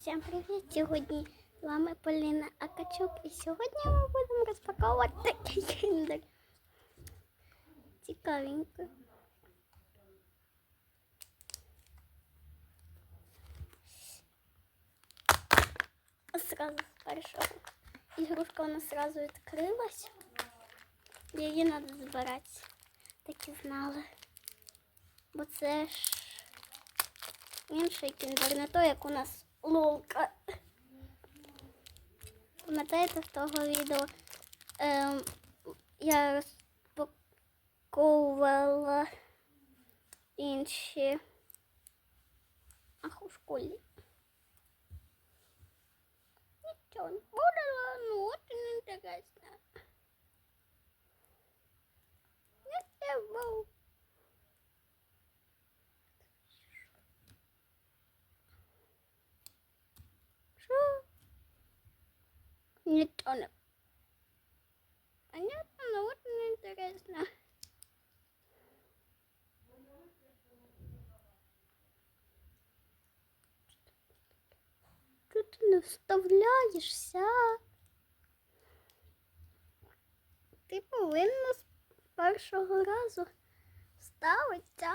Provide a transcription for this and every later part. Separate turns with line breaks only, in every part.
Всім привіт! Сьогодні з вами Поліна Акачук і сьогодні ми будемо розпаковувати такий кіндер. Цікавенько. Сразу з першого. Ігрушка у нас сразу відкрилась. Її треба збирати. Так і знала. Бо це ж інший кіндер, не той, як у нас лолка. Пам'ятаєте з того відео? Ем, я розпаковувала інші. Ах, у школі. Нічого не було, ну от не інтересно. Нічого. Що? Не. Понятно, ну от не інтересно. Чого ти не вставляєшся? Ти повинна з першого разу вставитися.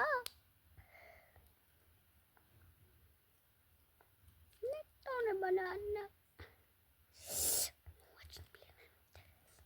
Ніхто не банально. Очень, блин, интересно.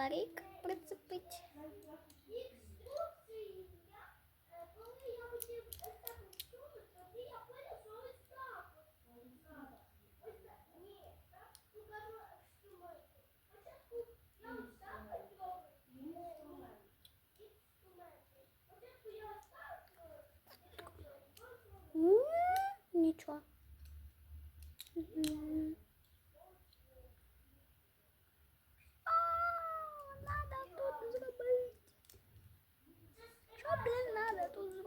роблю.
М, Нічого. Мгм. А, Надо тут зробити. Що, блін,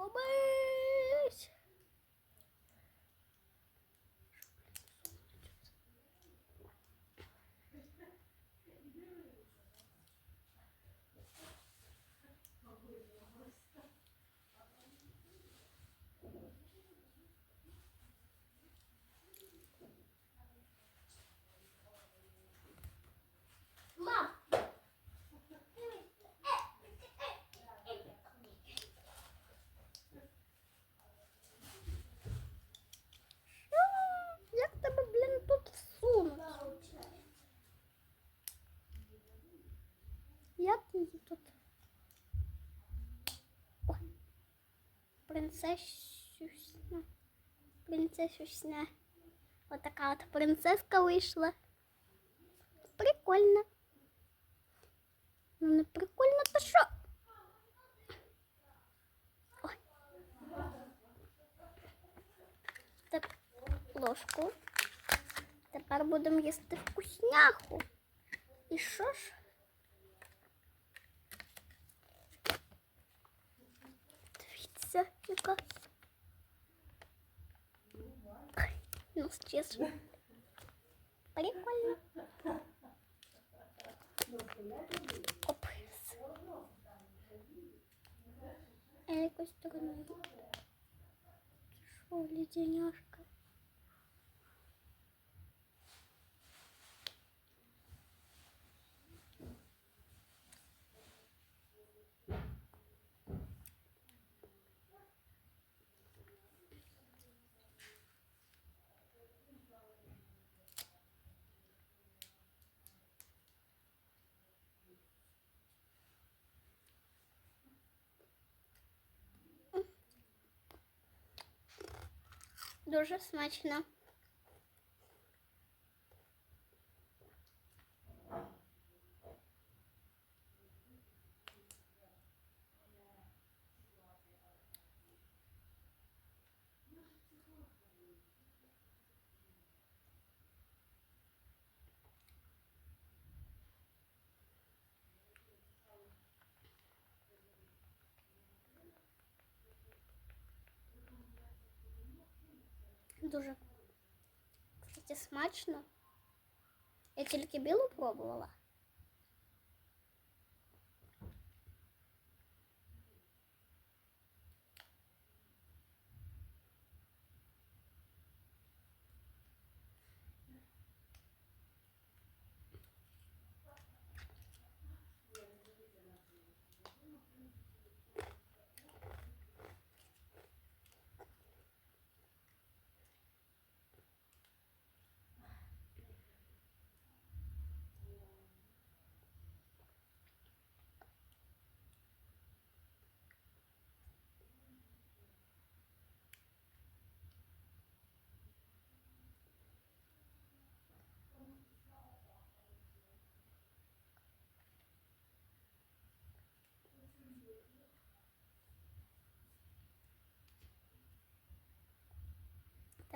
надо тут Як її тут? Ой. Принцесюсня. Принцесюсня. Вот така от принцеска вийшла. Прикольно. Ну не прикольно, то що? Ой. Так, ложку. Тепер будемо їсти вкусняху. І що ж? Все, ну-ка. Ну, честно. Прикольно. Оп. Этой стороной. Шо, леденяшка. Дуже смачно. Дуже кстати, смачно. Я тільки білу пробувала.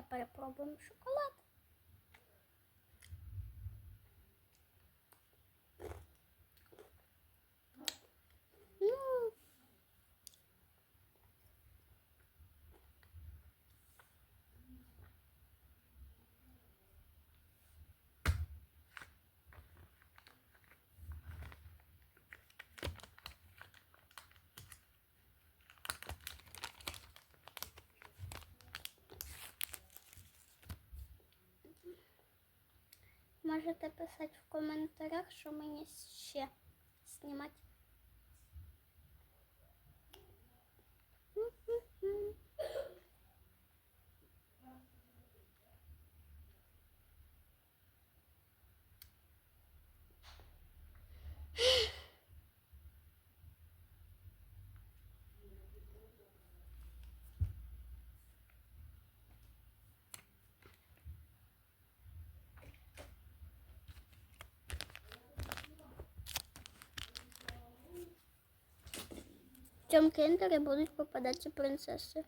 Тепер пробуємо шоколад. Ну, можете писати в коментарях, що мені ще знімати. В цьому кіндері будуть попадатися принцеси.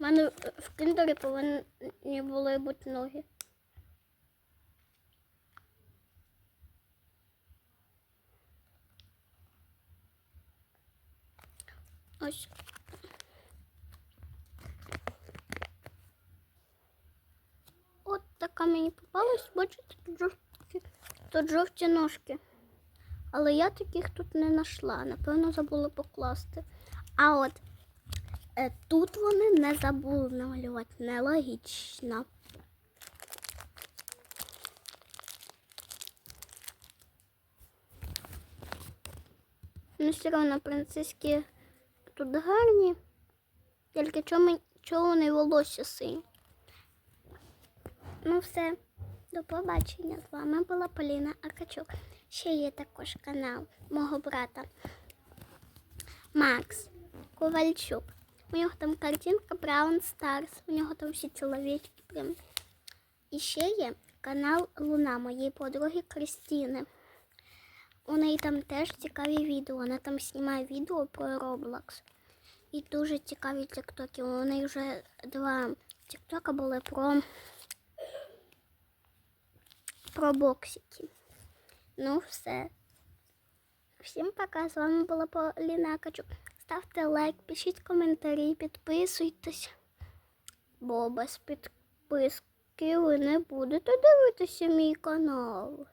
У мене в кіндері повинні були бути ноги. Ось. От така мені попалась, бачите, тут тут жовті ножки. Але я таких тут не знайшла. Напевно, забула покласти. А от е, тут вони не забули намалювати. Нелогічно. Ну, все одно принцески тут гарні. Тільки чому, чому вони волосся сині? Ну все, до побачення. З вами була Поліна Акачук. Ще є також канал мого брата Макс Ковальчук. У нього там картинка Браун Старс. У нього там всі чоловічки прям. І ще є канал Луна моєї подруги Кристини. У неї там теж цікаві відео. Вона там знімає відео про Roblox. І дуже цікаві тіктоки. У неї вже два тіктока були про про боксики. Ну, все. Всім пока. З вами була Поліна Качук. Ставте лайк, пишіть коментарі, підписуйтесь. Бо без підписки ви не будете дивитися мій канал.